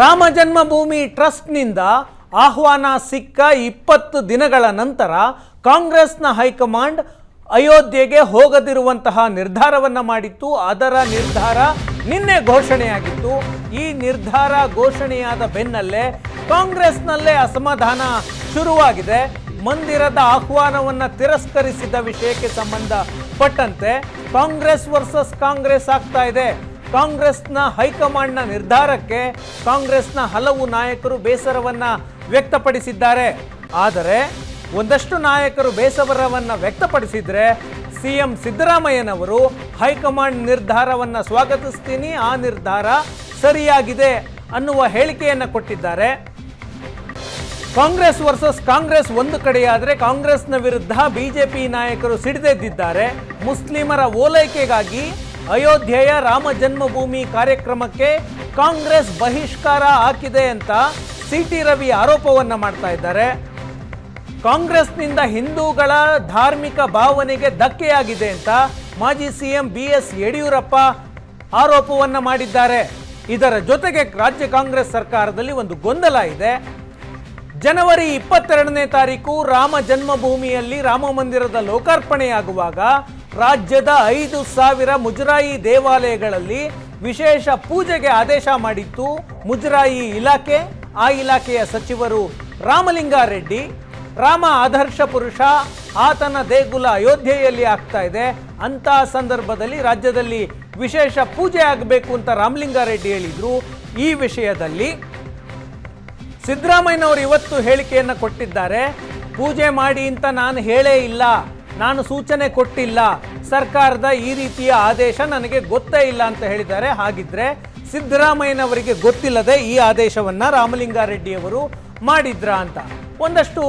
ರಾಮ ಜನ್ಮಭೂಮಿ ಟ್ರಸ್ಟ್ನಿಂದ ಆಹ್ವಾನ ಸಿಕ್ಕ ಇಪ್ಪತ್ತು ದಿನಗಳ ನಂತರ ಕಾಂಗ್ರೆಸ್ನ ಹೈಕಮಾಂಡ್ ಅಯೋಧ್ಯೆಗೆ ಹೋಗದಿರುವಂತಹ ನಿರ್ಧಾರವನ್ನು ಮಾಡಿತ್ತು. ಅದರ ನಿರ್ಧಾರ ನಿನ್ನೆ ಘೋಷಣೆಯಾಗಿತ್ತು. ಈ ನಿರ್ಧಾರ ಘೋಷಣೆಯಾದ ಬೆನ್ನಲ್ಲೇ ಕಾಂಗ್ರೆಸ್ನಲ್ಲೇ ಅಸಮಾಧಾನ ಶುರುವಾಗಿದೆ. ಮಂದಿರದ ಆಹ್ವಾನವನ್ನು ತಿರಸ್ಕರಿಸಿದ ವಿಷಯಕ್ಕೆ ಸಂಬಂಧಪಟ್ಟಂತೆ ಕಾಂಗ್ರೆಸ್ ವರ್ಸಸ್ ಕಾಂಗ್ರೆಸ್ ಆಗ್ತಾ ಇದೆ. ಕಾಂಗ್ರೆಸ್ನ ಹೈಕಮಾಂಡ್ನ ನಿರ್ಧಾರಕ್ಕೆ ಕಾಂಗ್ರೆಸ್ನ ಹಲವು ನಾಯಕರು ಬೇಸರವನ್ನ ವ್ಯಕ್ತಪಡಿಸಿದ್ದಾರೆ. ಆದರೆ ಒಂದಷ್ಟು ನಾಯಕರು ಬೇಸರವನ್ನು ವ್ಯಕ್ತಪಡಿಸಿದರೆ ಸಿ ಸಿಎಂ ಸಿದ್ದರಾಮಯ್ಯನವರು ಹೈಕಮಾಂಡ್ ನಿರ್ಧಾರವನ್ನು ಸ್ವಾಗತಿಸ್ತೀನಿ, ಆ ನಿರ್ಧಾರ ಸರಿಯಾಗಿದೆ ಅನ್ನುವ ಹೇಳಿಕೆಯನ್ನು ಕೊಟ್ಟಿದ್ದಾರೆ. ಕಾಂಗ್ರೆಸ್ ವರ್ಸಸ್ ಕಾಂಗ್ರೆಸ್ ಒಂದು ಕಡೆಯಾದರೆ ಕಾಂಗ್ರೆಸ್ನ ವಿರುದ್ಧ ಬಿಜೆಪಿ ನಾಯಕರು ಸಿಡಿದೆದ್ದಿದ್ದಾರೆ. ಮುಸ್ಲಿಮರ ಓಲೈಕೆಗಾಗಿ ಅಯೋಧ್ಯೆಯ ರಾಮ ಜನ್ಮಭೂಮಿ ಕಾರ್ಯಕ್ರಮಕ್ಕೆ ಕಾಂಗ್ರೆಸ್ ಬಹಿಷ್ಕಾರ ಹಾಕಿದೆ ಅಂತ ಸಿ ಟಿ ರವಿ ಆರೋಪವನ್ನು ಮಾಡ್ತಾ ಇದ್ದಾರೆ. ಕಾಂಗ್ರೆಸ್ನಿಂದ ಹಿಂದೂಗಳ ಧಾರ್ಮಿಕ ಭಾವನೆಗೆ ಧಕ್ಕೆಯಾಗಿದೆ ಅಂತ ಮಾಜಿ ಸಿಎಂ ಬಿ ಎಸ್ ಯಡಿಯೂರಪ್ಪ ಆರೋಪವನ್ನು ಮಾಡಿದ್ದಾರೆ. ಇದರ ಜೊತೆಗೆ ರಾಜ್ಯ ಕಾಂಗ್ರೆಸ್ ಸರ್ಕಾರದಲ್ಲಿ ಒಂದು ಗೊಂದಲ ಇದೆ. ಜನವರಿ ಇಪ್ಪತ್ತೆರಡನೇ ತಾರೀಕು ರಾಮ ಜನ್ಮಭೂಮಿಯಲ್ಲಿ ರಾಮ ಮಂದಿರದ ಲೋಕಾರ್ಪಣೆಯಾಗುವಾಗ ರಾಜ್ಯದ ಐದು ಸಾವಿರ ಮುಜರಾಯಿ ದೇವಾಲಯಗಳಲ್ಲಿ ವಿಶೇಷ ಪೂಜೆಗೆ ಆದೇಶ ಮಾಡಿತ್ತು ಮುಜರಾಯಿ ಇಲಾಖೆ. ಆ ಇಲಾಖೆಯ ಸಚಿವರು ರಾಮಲಿಂಗಾರೆಡ್ಡಿ, ರಾಮ ಆದರ್ಶ ಪುರುಷ, ಆತನ ದೇಗುಲ ಅಯೋಧ್ಯೆಯಲ್ಲಿ ಆಗ್ತಾ ಇದೆ. ಅಂತ ಸಂದರ್ಭದಲ್ಲಿ ರಾಜ್ಯದಲ್ಲಿ ವಿಶೇಷ ಪೂಜೆ ಆಗಬೇಕು ಅಂತ ರಾಮಲಿಂಗಾರೆಡ್ಡಿ ಹೇಳಿದರು. ಈ ವಿಷಯದಲ್ಲಿ ಸಿದ್ದರಾಮಯ್ಯನವರು ಇವತ್ತು ಹೇಳಿಕೆಯನ್ನು ಕೊಟ್ಟಿದ್ದಾರೆ. ಪೂಜೆ ಮಾಡಿ ಅಂತ ನಾನು ಹೇಳೇ ಇಲ್ಲ. ನಾನು ಸೂಚನೆ ಕೊಟ್ಟಿಲ್ಲ. ಸರ್ಕಾರದ ಈ ರೀತಿಯ ಆದೇಶ ನನಗೆ ಗೊತ್ತೇ ಇಲ್ಲ ಅಂತ ಹೇಳಿದ್ದಾರೆ. ಹಾಗಿದ್ರೆ ಸಿದ್ದರಾಮಯ್ಯನವರಿಗೆ ಗೊತ್ತಿಲ್ಲದೆ ಈ ಆದೇಶವನ್ನ ರಾಮಲಿಂಗಾರೆಡ್ಡಿಯವರು ಮಾಡಿದ್ರ ಅಂತ. ಒಂದಷ್ಟು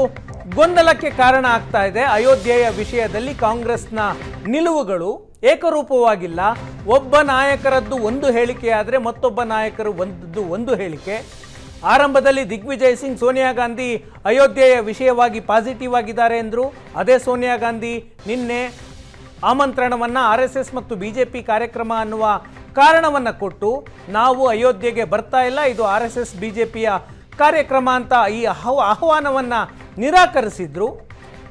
ಗೊಂದಲಕ್ಕೆ ಕಾರಣ ಆಗ್ತಾ ಇದೆ. ಅಯೋಧ್ಯೆಯ ವಿಷಯದಲ್ಲಿ ಕಾಂಗ್ರೆಸ್ನ ನಿಲುವುಗಳು ಏಕರೂಪವಾಗಿಲ್ಲ. ಒಬ್ಬ ನಾಯಕರದ್ದು ಒಂದು ಹೇಳಿಕೆ ಆದರೆ ಮತ್ತೊಬ್ಬ ನಾಯಕರು ಒಂದದ್ದು ಒಂದು ಹೇಳಿಕೆ. ಆರಂಭದಲ್ಲಿ ದಿಗ್ವಿಜಯ್ ಸಿಂಗ್ ಸೋನಿಯಾ ಗಾಂಧಿ ಅಯೋಧ್ಯೆಯ ವಿಷಯವಾಗಿ ಪಾಸಿಟಿವ್ ಆಗಿದ್ದಾರೆ ಎಂದರು. ಅದೇ ಸೋನಿಯಾ ಗಾಂಧಿ ನಿನ್ನೆ ಆಮಂತ್ರಣವನ್ನು ಆರ್ ಎಸ್ ಮತ್ತು ಬಿ ಜೆ ಪಿ ಕಾರ್ಯಕ್ರಮ ಅನ್ನುವ ಕಾರಣವನ್ನು ಕೊಟ್ಟು ನಾವು ಅಯೋಧ್ಯೆಗೆ ಬರ್ತಾ ಇಲ್ಲ, ಇದು ಆರ್ ಎಸ್ ಬಿ ಜೆ ಪಿಯ ಕಾರ್ಯಕ್ರಮ ಅಂತ ಈ ಅಹ್ ಆಹ್ವಾನವನ್ನು ನಿರಾಕರಿಸಿದ್ರು.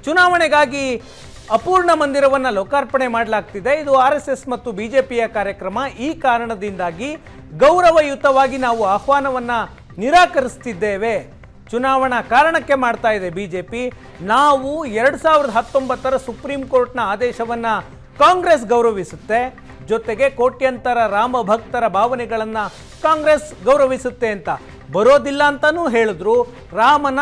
ಚುನಾವಣೆಗಾಗಿ ಅಪೂರ್ಣ ಮಂದಿರವನ್ನು ಲೋಕಾರ್ಪಣೆ ಮಾಡಲಾಗ್ತಿದೆ. ಇದು ಆರ್ ಎಸ್ ಮತ್ತು ಪಿಯ ಕಾರ್ಯಕ್ರಮ. ಈ ಕಾರಣದಿಂದಾಗಿ ಗೌರವಯುತವಾಗಿ ನಾವು ಆಹ್ವಾನವನ್ನು ನಿರಾಕರಿಸ್ತಿದ್ದೇವೆ. ಚುನಾವಣಾ ಕಾರಣಕ್ಕೆ ಮಾಡ್ತಾ ಇದೆ ಬಿ ಜೆ ಪಿ ನಾವು ಎರಡು ಸಾವಿರದ ಹತ್ತೊಂಬತ್ತರ ಸುಪ್ರೀಂ ಕೋರ್ಟ್ನ ಆದೇಶವನ್ನು ಕಾಂಗ್ರೆಸ್ ಗೌರವಿಸುತ್ತೆ. ಜೊತೆಗೆ ಕೋಟ್ಯಂತರ ರಾಮ ಭಕ್ತರ ಭಾವನೆಗಳನ್ನು ಕಾಂಗ್ರೆಸ್ ಗೌರವಿಸುತ್ತೆ ಅಂತ. ಬರೋದಿಲ್ಲ ಅಂತಲೂ ಹೇಳಿದ್ರು. ರಾಮನ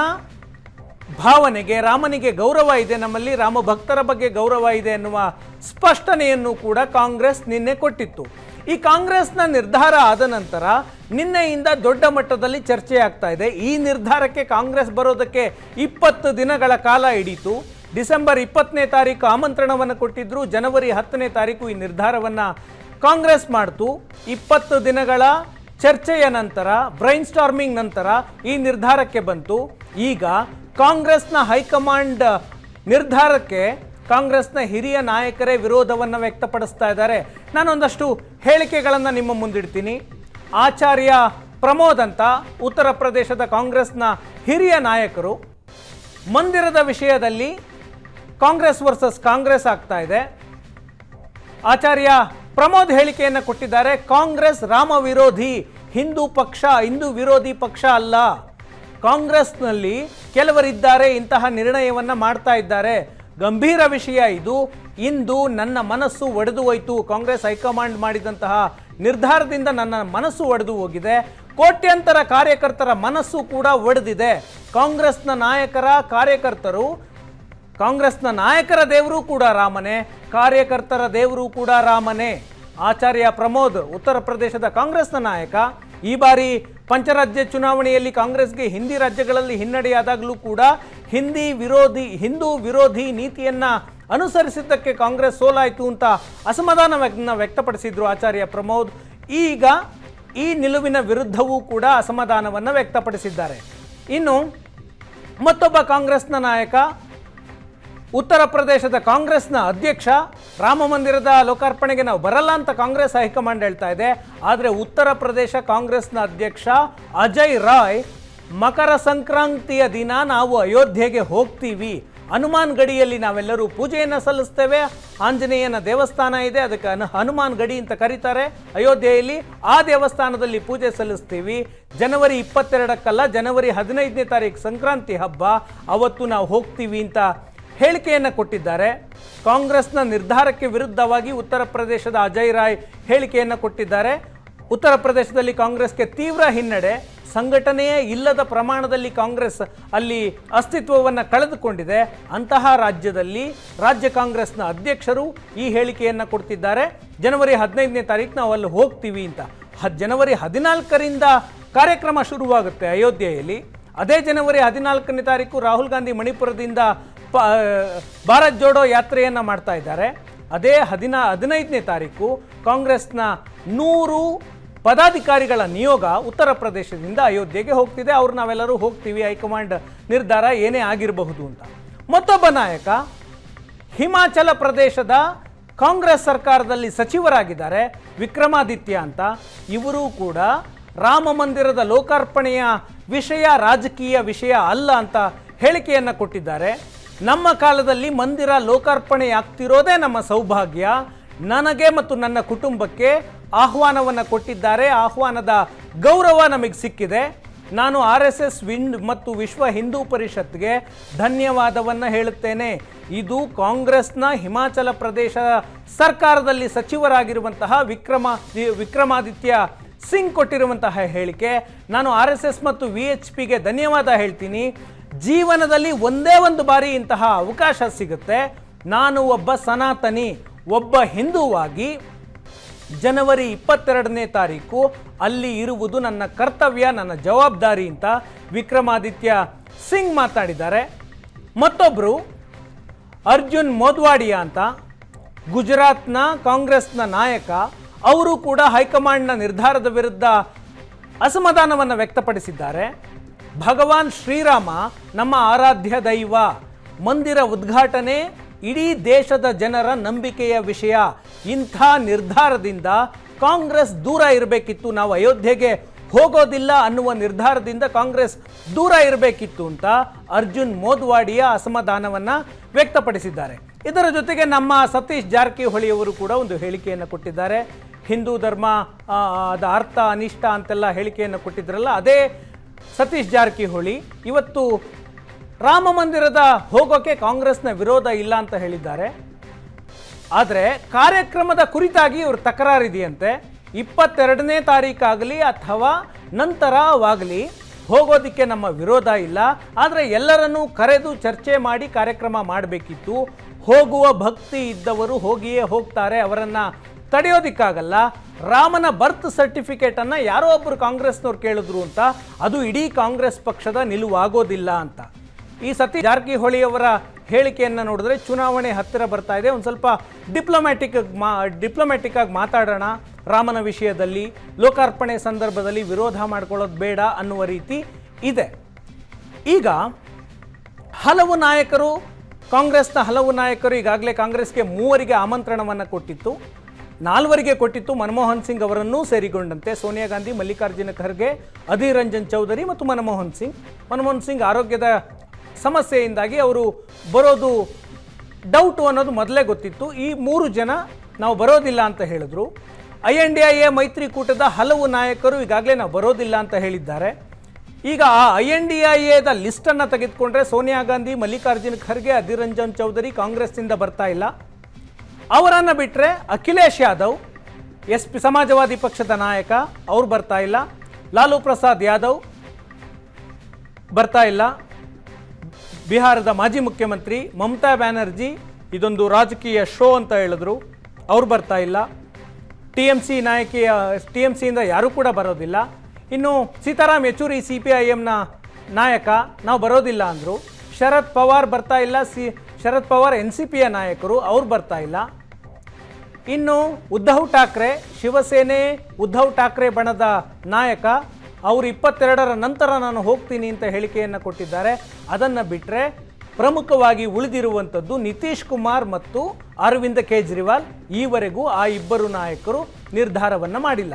ಭಾವನೆಗೆ, ರಾಮನಿಗೆ ಗೌರವ ಇದೆ, ನಮ್ಮಲ್ಲಿ ರಾಮ ಭಕ್ತರ ಬಗ್ಗೆ ಗೌರವ ಇದೆ ಎನ್ನುವ ಸ್ಪಷ್ಟನೆಯನ್ನು ಕೂಡ ಕಾಂಗ್ರೆಸ್ ನಿನ್ನೆ ಕೊಟ್ಟಿತ್ತು. ಈ ಕಾಂಗ್ರೆಸ್ನ ನಿರ್ಧಾರ ಆದ ನಂತರ ನಿನ್ನೆಯಿಂದ ದೊಡ್ಡ ಮಟ್ಟದಲ್ಲಿ ಚರ್ಚೆ ಆಗ್ತಾ ಇದೆ. ಈ ನಿರ್ಧಾರಕ್ಕೆ ಕಾಂಗ್ರೆಸ್ ಬರೋದಕ್ಕೆ ಇಪ್ಪತ್ತು ದಿನಗಳ ಕಾಲ ಹಿಡೀತು. ಡಿಸೆಂಬರ್ ಇಪ್ಪತ್ತನೇ ತಾರೀಕು ಆಮಂತ್ರಣವನ್ನು ಕೊಟ್ಟಿದ್ರು. ಜನವರಿ ಹತ್ತನೇ ತಾರೀಕು ಈ ನಿರ್ಧಾರವನ್ನು ಕಾಂಗ್ರೆಸ್ ಮಾಡ್ತು. ಇಪ್ಪತ್ತು ದಿನಗಳ ಚರ್ಚೆಯ ನಂತರ ಬ್ರೈನ್ ಸ್ಟಾರ್ಮಿಂಗ್ ನಂತರ ಈ ನಿರ್ಧಾರಕ್ಕೆ ಬಂತು. ಈಗ ಕಾಂಗ್ರೆಸ್ನ ಹೈಕಮಾಂಡ್ ನಿರ್ಧಾರಕ್ಕೆ ಕಾಂಗ್ರೆಸ್ನ ಹಿರಿಯ ನಾಯಕರೇ ವಿರೋಧವನ್ನು ವ್ಯಕ್ತಪಡಿಸ್ತಾ ಇದ್ದಾರೆ. ನಾನೊಂದಷ್ಟು ಹೇಳಿಕೆಗಳನ್ನು ನಿಮ್ಮ ಮುಂದಿಡ್ತೀನಿ. ಆಚಾರ್ಯ ಪ್ರಮೋದ್ ಅಂತ ಉತ್ತರ ಪ್ರದೇಶದ ಕಾಂಗ್ರೆಸ್ನ ಹಿರಿಯ ನಾಯಕರು ಮಂದಿರದ ವಿಷಯದಲ್ಲಿ ಕಾಂಗ್ರೆಸ್ ವರ್ಸಸ್ ಕಾಂಗ್ರೆಸ್ ಆಗ್ತಾ ಇದೆ. ಆಚಾರ್ಯ ಪ್ರಮೋದ್ ಹೇಳಿಕೆಯನ್ನು ಕೊಟ್ಟಿದ್ದಾರೆ. ಕಾಂಗ್ರೆಸ್ ರಾಮ ವಿರೋಧಿ, ಹಿಂದೂ ಪಕ್ಷ, ಹಿಂದೂ ವಿರೋಧಿ ಪಕ್ಷ ಅಲ್ಲ. ಕಾಂಗ್ರೆಸ್ನಲ್ಲಿ ಕೆಲವರಿದ್ದಾರೆ, ಇಂತಹ ನಿರ್ಣಯವನ್ನು ಮಾಡ್ತಾ ಇದ್ದಾರೆ. ಗಂಭೀರ ವಿಷಯ ಇದು. ಇಂದು ನನ್ನ ಮನಸ್ಸು ಒಡೆದು ಹೋಯಿತು. ಕಾಂಗ್ರೆಸ್ ಹೈಕಮಾಂಡ್ ಮಾಡಿದಂತಹ ನಿರ್ಧಾರದಿಂದ ನನ್ನ ಮನಸ್ಸು ಒಡೆದು ಹೋಗಿದೆ. ಕೋಟ್ಯಂತರ ಕಾರ್ಯಕರ್ತರ ಮನಸ್ಸು ಕೂಡ ಒಡೆದಿದೆ. ಕಾಂಗ್ರೆಸ್ನ ನಾಯಕರ ಕಾರ್ಯಕರ್ತರು, ಕಾಂಗ್ರೆಸ್ನ ನಾಯಕರ ದೇವರು ಕೂಡ ರಾಮನೇ, ಕಾರ್ಯಕರ್ತರ ದೇವರು ಕೂಡ ರಾಮನೇ. ಆಚಾರ್ಯ ಪ್ರಮೋದ್, ಉತ್ತರ ಪ್ರದೇಶದ ಕಾಂಗ್ರೆಸ್ನ ನಾಯಕ, ಈ ಬಾರಿ ಪಂಚರಾಜ್ಯ ಚುನಾವಣೆಯಲ್ಲಿ ಕಾಂಗ್ರೆಸ್ಗೆ ಹಿಂದಿ ರಾಜ್ಯಗಳಲ್ಲಿ ಹಿನ್ನಡೆಯಾದಾಗಲೂ ಕೂಡ ಹಿಂದಿ ವಿರೋಧಿ, ಹಿಂದೂ ವಿರೋಧಿ ನೀತಿಯನ್ನ ಅನುಸರಿಸಿದ್ದಕ್ಕೆ ಕಾಂಗ್ರೆಸ್ ಸೋಲಾಯಿತು ಅಂತ ಅಸಮಾಧಾನವನ್ನು ವ್ಯಕ್ತಪಡಿಸಿದ್ರು ಆಚಾರ್ಯ ಪ್ರಮೋದ್. ಈಗ ಈ ನಿಲುವಿನ ವಿರುದ್ಧವೂ ಕೂಡ ಅಸಮಾಧಾನವನ್ನು ವ್ಯಕ್ತಪಡಿಸಿದ್ದಾರೆ. ಇನ್ನು ಮತ್ತೊಬ್ಬ ಕಾಂಗ್ರೆಸ್ನ ನಾಯಕ ಉತ್ತರ ಪ್ರದೇಶದ ಕಾಂಗ್ರೆಸ್ನ ಅಧ್ಯಕ್ಷ ರಾಮ ಮಂದಿರದ ಲೋಕಾರ್ಪಣೆಗೆ ನಾವು ಬರಲ್ಲ ಅಂತ ಕಾಂಗ್ರೆಸ್ ಹೈಕಮಾಂಡ್ ಹೇಳ್ತಾ ಇದೆ. ಆದರೆ ಉತ್ತರ ಪ್ರದೇಶ ಕಾಂಗ್ರೆಸ್ನ ಅಧ್ಯಕ್ಷ ಅಜಯ್ ರಾಯ್, ಮಕರ ಸಂಕ್ರಾಂತಿಯ ದಿನ ನಾವು ಅಯೋಧ್ಯೆಗೆ ಹೋಗ್ತೀವಿ. ಹನುಮಾನ್ ಗಡಿಯಲ್ಲಿ ನಾವೆಲ್ಲರೂ ಪೂಜೆಯನ್ನು ಸಲ್ಲಿಸ್ತೇವೆ. ಆಂಜನೇಯನ ದೇವಸ್ಥಾನ ಇದೆ, ಅದಕ್ಕೆ ಹನು- ಹನುಮಾನ್ ಗಡಿ ಅಂತ ಕರೀತಾರೆ. ಅಯೋಧ್ಯೆಯಲ್ಲಿ ಆ ದೇವಸ್ಥಾನದಲ್ಲಿ ಪೂಜೆ ಸಲ್ಲಿಸ್ತೀವಿ. ಜನವರಿ ಇಪ್ಪತ್ತೆರಡಕ್ಕಲ್ಲ, ಜನವರಿ ಹದಿನೈದನೇ ತಾರೀಕು ಸಂಕ್ರಾಂತಿ ಹಬ್ಬ. ಅವತ್ತು ನಾವು ಹೋಗ್ತೀವಿ ಅಂತ ಹೇಳಿಕೆಯನ್ನು ಕೊಟ್ಟಿದ್ದಾರೆ. ಕಾಂಗ್ರೆಸ್ನ ನಿರ್ಧಾರಕ್ಕೆ ವಿರುದ್ಧವಾಗಿ ಉತ್ತರ ಪ್ರದೇಶದ ಅಜಯ್ ರಾಯ್ ಹೇಳಿಕೆಯನ್ನು ಕೊಟ್ಟಿದ್ದಾರೆ. ಉತ್ತರ ಪ್ರದೇಶದಲ್ಲಿ ಕಾಂಗ್ರೆಸ್ಗೆ ತೀವ್ರ ಹಿನ್ನಡೆ. ಸಂಘಟನೆಯೇ ಇಲ್ಲದ ಪ್ರಮಾಣದಲ್ಲಿ ಕಾಂಗ್ರೆಸ್ ಅಲ್ಲಿ ಅಸ್ತಿತ್ವವನ್ನು ಕಳೆದುಕೊಂಡಿದೆ. ಅಂತಹ ರಾಜ್ಯದಲ್ಲಿ ರಾಜ್ಯ ಕಾಂಗ್ರೆಸ್ನ ಅಧ್ಯಕ್ಷರು ಈ ಹೇಳಿಕೆಯನ್ನು ಕೊಡ್ತಿದ್ದಾರೆ. ಜನವರಿ ಹದಿನೈದನೇ ತಾರೀಕು ನಾವು ಅಲ್ಲಿ ಹೋಗ್ತೀವಿ ಅಂತ. ಹ ಜನವರಿ ಹದಿನಾಲ್ಕರಿಂದ ಕಾರ್ಯಕ್ರಮ ಶುರುವಾಗುತ್ತೆ ಅಯೋಧ್ಯೆಯಲ್ಲಿ. ಅದೇ ಜನವರಿ ಹದಿನಾಲ್ಕನೇ ತಾರೀಕು ರಾಹುಲ್ ಗಾಂಧಿ ಮಣಿಪುರದಿಂದ ಭಾರತ್ ಜೋಡೋ ಯಾತ್ರೆಯನ್ನು ಮಾಡ್ತಾ ಇದ್ದಾರೆ. ಅದೇ ಹದಿನ, ಹದಿನೈದನೇ ತಾರೀಕು ಕಾಂಗ್ರೆಸ್ನ ನೂರು ಪದಾಧಿಕಾರಿಗಳ ನಿಯೋಗ ಉತ್ತರ ಪ್ರದೇಶದಿಂದ ಅಯೋಧ್ಯೆಗೆ ಹೋಗ್ತಿದೆ. ಅವ್ರು ನಾವೆಲ್ಲರೂ ಹೋಗ್ತೀವಿ, ಹೈಕಮಾಂಡ್ ನಿರ್ಧಾರ ಏನೇ ಆಗಿರಬಹುದು ಅಂತ. ಮತ್ತೊಬ್ಬ ನಾಯಕ, ಹಿಮಾಚಲ ಪ್ರದೇಶದ ಕಾಂಗ್ರೆಸ್ ಸರ್ಕಾರದಲ್ಲಿ ಸಚಿವರಾಗಿದ್ದಾರೆ ವಿಕ್ರಮಾದಿತ್ಯ ಅಂತ. ಇವರು ಕೂಡ ರಾಮ ಮಂದಿರದ ಲೋಕಾರ್ಪಣೆಯ ವಿಷಯ, ರಾಜಕೀಯ ವಿಷಯ ಅಲ್ಲ ಅಂತ ಹೇಳಿಕೆಯನ್ನು ಕೊಟ್ಟಿದ್ದಾರೆ. ನಮ್ಮ ಕಾಲದಲ್ಲಿ ಮಂದಿರ ಲೋಕಾರ್ಪಣೆಯಾಗ್ತಿರೋದೇ ನಮ್ಮ ಸೌಭಾಗ್ಯ. ನನಗೆ ಮತ್ತು ನನ್ನ ಕುಟುಂಬಕ್ಕೆ ಆಹ್ವಾನವನ್ನು ಕೊಟ್ಟಿದ್ದಾರೆ. ಆಹ್ವಾನದ ಗೌರವ ನಮಗೆ ಸಿಕ್ಕಿದೆ. ನಾನು ಆರ್ ಎಸ್ ಎಸ್ ವಿಂಡ್ ಮತ್ತು ವಿಶ್ವ ಹಿಂದೂ ಪರಿಷತ್ಗೆ ಧನ್ಯವಾದವನ್ನು ಹೇಳುತ್ತೇನೆ. ಇದು ಕಾಂಗ್ರೆಸ್ನ ಹಿಮಾಚಲ ಪ್ರದೇಶ ಸರ್ಕಾರದಲ್ಲಿ ಸಚಿವರಾಗಿರುವಂತಹ ವಿಕ್ರಮ, ವಿಕ್ರಮಾದಿತ್ಯ ಸಿಂಗ್ ಕೊಟ್ಟಿರುವಂತಹ ಹೇಳಿಕೆ. ನಾನು ಆರ್ ಎಸ್ ಎಸ್ ಮತ್ತು ವಿ ಎಚ್ ಪಿಗೆ ಧನ್ಯವಾದ ಹೇಳ್ತೀನಿ. ಜೀವನದಲ್ಲಿ ಒಂದೇ ಒಂದು ಬಾರಿ ಇಂತಹ ಅವಕಾಶ ಸಿಗುತ್ತೆ. ನಾನು ಒಬ್ಬ ಸನಾತನಿ, ಒಬ್ಬ ಹಿಂದೂವಾಗಿ ಜನವರಿ ಇಪ್ಪತ್ತೆರಡನೇ ತಾರೀಕು ಅಲ್ಲಿ ಇರುವುದು ನನ್ನ ಕರ್ತವ್ಯ, ನನ್ನ ಜವಾಬ್ದಾರಿ ಅಂತ ವಿಕ್ರಮಾದಿತ್ಯ ಸಿಂಗ್ ಮಾತಾಡಿದ್ದಾರೆ. ಮತ್ತೊಬ್ಬರು ಅರ್ಜುನ್ ಮೋದ್ವಾಡಿಯಾ ಅಂತ, ಗುಜರಾತ್ನ ಕಾಂಗ್ರೆಸ್ನ ನಾಯಕ, ಅವರು ಕೂಡ ಹೈಕಮಾಂಡ್ನ ನಿರ್ಧಾರದ ವಿರುದ್ಧ ಅಸಮಾಧಾನವನ್ನು ವ್ಯಕ್ತಪಡಿಸಿದ್ದಾರೆ. ಭಗವಾನ್ ಶ್ರೀರಾಮ ನಮ್ಮ ಆರಾಧ್ಯ ದೈವ. ಮಂದಿರ ಉದ್ಘಾಟನೆ ಇಡೀ ದೇಶದ ಜನರ ನಂಬಿಕೆಯ ವಿಷಯ. ಇಂಥ ನಿರ್ಧಾರದಿಂದ ಕಾಂಗ್ರೆಸ್ ದೂರ ಇರಬೇಕಿತ್ತು. ನಾವು ಅಯೋಧ್ಯೆಗೆ ಹೋಗೋದಿಲ್ಲ ಅನ್ನುವ ನಿರ್ಧಾರದಿಂದ ಕಾಂಗ್ರೆಸ್ ದೂರ ಇರಬೇಕಿತ್ತು ಅಂತ ಅರ್ಜುನ್ ಮೋದ್ವಾಡಿಯ ಅಸಮಾಧಾನವನ್ನು ವ್ಯಕ್ತಪಡಿಸಿದ್ದಾರೆ. ಇದರ ಜೊತೆಗೆ ನಮ್ಮ ಸತೀಶ್ ಜಾರಕಿಹೊಳಿಯವರು ಕೂಡ ಒಂದು ಹೇಳಿಕೆಯನ್ನು ಕೊಟ್ಟಿದ್ದಾರೆ. ಹಿಂದೂ ಧರ್ಮ ಅದ ಅರ್ಥ, ಅನಿಷ್ಟ ಅಂತೆಲ್ಲ ಹೇಳಿಕೆಯನ್ನು ಕೊಟ್ಟಿದ್ರಲ್ಲ, ಅದೇ ಸತೀಶ್ ಜಾರಕಿಹೊಳಿ, ಇವತ್ತು ರಾಮ ಮಂದಿರದ ಹೋಗೋಕೆ ಕಾಂಗ್ರೆಸ್ನ ವಿರೋಧ ಇಲ್ಲ ಅಂತ ಹೇಳಿದ್ದಾರೆ. ಆದರೆ ಕಾರ್ಯಕ್ರಮದ ಕುರಿತಾಗಿ ಇವರು ತಕರಾರಿದೆಯಂತೆ, ಇಪ್ಪತ್ತೆರಡನೇ ತಾರೀಕಾಗಲಿ ಅಥವಾ ನಂತರವಾಗಲಿ ಹೋಗೋದಕ್ಕೆ ನಮ್ಮ ವಿರೋಧ ಇಲ್ಲ. ಆದರೆ ಎಲ್ಲರನ್ನೂ ಕರೆದು ಚರ್ಚೆ ಮಾಡಿ ಕಾರ್ಯಕ್ರಮ ಮಾಡಬೇಕಿತ್ತು. ಹೋಗುವ ಭಕ್ತಿ ಇದ್ದವರು ಹೋಗಿಯೇ ಹೋಗ್ತಾರೆ, ಅವರನ್ನು ತಡೆಯೋದಿಕ್ಕಾಗಲ್ಲ. ರಾಮನ ಬರ್ತ್ ಸರ್ಟಿಫಿಕೇಟನ್ನು ಯಾರೋ ಒಬ್ಬರು ಕಾಂಗ್ರೆಸ್ನವ್ರು ಕೇಳಿದ್ರು ಅಂತ, ಅದು ಇಡೀ ಕಾಂಗ್ರೆಸ್ ಪಕ್ಷದ ನಿಲುವಾಗೋದಿಲ್ಲ ಅಂತ. ಈ ಸತಿ ಜಾರಕಿಹೊಳಿ ಅವರ ಹೇಳಿಕೆಯನ್ನು ನೋಡಿದ್ರೆ ಚುನಾವಣೆ ಹತ್ತಿರ ಬರ್ತಾ ಇದೆ. ಒಂದು ಸ್ವಲ್ಪ ಡಿಪ್ಲೊಮ್ಯಾಟಿಕ್ ಮಾ ಡಿಪ್ಲೊಮ್ಯಾಟಿಕ್ ಆಗಿ ಮಾತಾಡೋಣ ರಾಮನ ವಿಷಯದಲ್ಲಿ. ಲೋಕಾರ್ಪಣೆ ಸಂದರ್ಭದಲ್ಲಿ ವಿರೋಧ ಮಾಡ್ಕೊಳ್ಳೋದು ಬೇಡ ಅನ್ನುವ ರೀತಿ ಇದೆ. ಈಗ ಹಲವು ನಾಯಕರು, ಕಾಂಗ್ರೆಸ್ನ ಹಲವು ನಾಯಕರು ಈಗಾಗಲೇ ಕಾಂಗ್ರೆಸ್ಗೆ ಮೂವರಿಗೆ ಆಮಂತ್ರಣವನ್ನು ಕೊಟ್ಟಿತ್ತು. ನಾಲ್ವರಿಗೆ ಕೊಟ್ಟಿತ್ತು ಮನಮೋಹನ್ ಸಿಂಗ್ ಅವರನ್ನೂ ಸೇರಿಕೊಂಡಂತೆ. ಸೋನಿಯಾ ಗಾಂಧಿ, ಮಲ್ಲಿಕಾರ್ಜುನ ಖರ್ಗೆ ಅಧೀರ್ ರಂಜನ್ ಚೌಧರಿ ಮತ್ತು ಮನಮೋಹನ್ ಸಿಂಗ್. ಮನಮೋಹನ್ ಸಿಂಗ್ ಆರೋಗ್ಯದ ಸಮಸ್ಯೆಯಿಂದಾಗಿ ಅವರು ಬರೋದು ಡೌಟು ಅನ್ನೋದು ಮೊದಲೇ ಗೊತ್ತಿತ್ತು. ಈ ಮೂರು ಜನ ನಾವು ಬರೋದಿಲ್ಲ ಅಂತ ಹೇಳಿದ್ರು. I N D I A ಮೈತ್ರಿಕೂಟದ ಹಲವು ನಾಯಕರು ಈಗಾಗಲೇ ನಾವು ಬರೋದಿಲ್ಲ ಅಂತ ಹೇಳಿದ್ದಾರೆ. ಈಗ ಆ ಐ ಎನ್ ಡಿ ಐ ಎದ ಲಿಸ್ಟನ್ನು ತೆಗೆದುಕೊಂಡ್ರೆ ಸೋನಿಯಾ ಗಾಂಧಿ, ಮಲ್ಲಿಕಾರ್ಜುನ ಖರ್ಗೆ ಅಧೀರ್ ಚೌಧರಿ ಕಾಂಗ್ರೆಸ್ನಿಂದ ಬರ್ತಾ ಇಲ್ಲ. ಅವರನ್ನು ಬಿಟ್ಟರೆ ಅಖಿಲೇಶ್ ಯಾದವ್ ಎಸ್ ಪಿ ಸಮಾಜವಾದಿ ಪಕ್ಷದ ನಾಯಕ, ಅವ್ರು ಬರ್ತಾ ಇಲ್ಲ. ಲಾಲು ಪ್ರಸಾದ್ ಯಾದವ್ ಬರ್ತಾ ಇಲ್ಲ. ಬಿಹಾರದ ಮಾಜಿ ಮುಖ್ಯಮಂತ್ರಿ ಮಮತಾ ಬ್ಯಾನರ್ಜಿ ಇದೊಂದು ರಾಜಕೀಯ ಶೋ ಅಂತ ಹೇಳಿದ್ರು. ಅವ್ರು ಬರ್ತಾ ಇಲ್ಲ. ಟಿ ಎಂ ಸಿ ನಾಯಕಿಯ ಟಿ ಎಂ ಸಿಯಿಂದ ಯಾರೂ ಕೂಡ ಬರೋದಿಲ್ಲ. ಇನ್ನು Sitaram Yechury C P I ಎಮ್ನ ನಾಯಕ ನಾವು ಬರೋದಿಲ್ಲ ಅಂದರು. ಶರದ್ ಪವಾರ್ ಬರ್ತಾ ಇಲ್ಲ, C Sharad Pawar N C ಪಿಯ ನಾಯಕರು ಅವ್ರು ಬರ್ತಾ ಇಲ್ಲ. ಇನ್ನು ಉದ್ಧವ್ ಠಾಕ್ರೆ, ಶಿವಸೇನೆ ಉದ್ಧವ್ ಠಾಕ್ರೆ ಬಣದ ನಾಯಕ, ಅವರು ಇಪ್ಪತ್ತೆರಡರ ನಂತರ ನಾನು ಹೋಗ್ತೀನಿ ಅಂತ ಹೇಳಿಕೆಯನ್ನು ಕೊಟ್ಟಿದ್ದಾರೆ. ಅದನ್ನು ಬಿಟ್ಟರೆ ಪ್ರಮುಖವಾಗಿ ಉಳಿದಿರುವಂಥದ್ದು ನಿತೀಶ್ ಕುಮಾರ್ ಮತ್ತು ಅರವಿಂದ ಕೇಜ್ರಿವಾಲ್. ಈವರೆಗೂ ಆ ಇಬ್ಬರು ನಾಯಕರು ನಿರ್ಧಾರವನ್ನು ಮಾಡಿಲ್ಲ.